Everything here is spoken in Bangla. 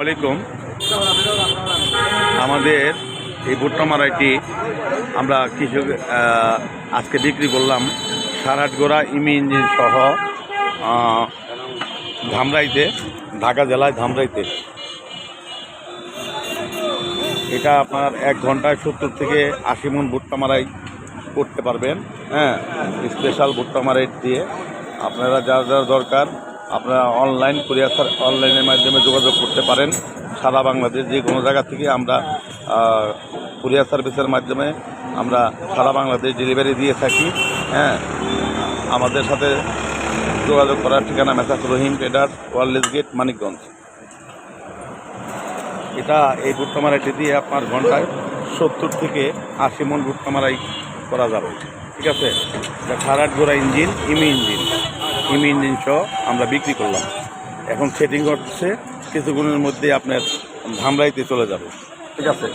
আলাইকুম। আমাদের এই ভুট্টা মারাইটি আমরা কৃষক আজকে বিক্রি করলাম সারাটগোড়া ইমি ইঞ্জিন সহ ধামরাইতে, ঢাকা জেলায় ধামরাইতে। এটা আপনার এক ঘন্টায় সত্তর থেকে আশি মন ভুট্টা মারাই করতে পারবেন হ্যাঁ স্পেশাল ভুট্টা মারাই দিয়ে। আপনারা যার যার দরকার আপনারা অনলাইন কুরিয়ার অনলাইনের মাধ্যমে যোগাযোগ করতে পারেন। সারা বাংলাদেশ যে কোনো জায়গা থেকে আমরা কুরিয়ার সার্ভিসের মাধ্যমে আমরা সারা বাংলাদেশ ডেলিভারি দিয়ে থাকি হ্যাঁ। আমাদের সাথে যোগাযোগ করার ঠিকানা মেসাজ Rahim trader wireless gate, Manikganj. এটা এই ভুট্টা দিয়ে আপনার ঘন্টায় সত্তর থেকে আশি মন ভুট্টা করা যাবে। ঠিক আছে? এটা সারাট গোড়া ইঞ্জিন ইমি ইঞ্জিন। ইমি ইঞ্জিন সহ আমরা বিক্রি করলাম। এখন সেটিং হচ্ছে, কিছুক্ষণের মধ্যে আপনার ধামরাইতে চলে যাবে। ঠিক আছে?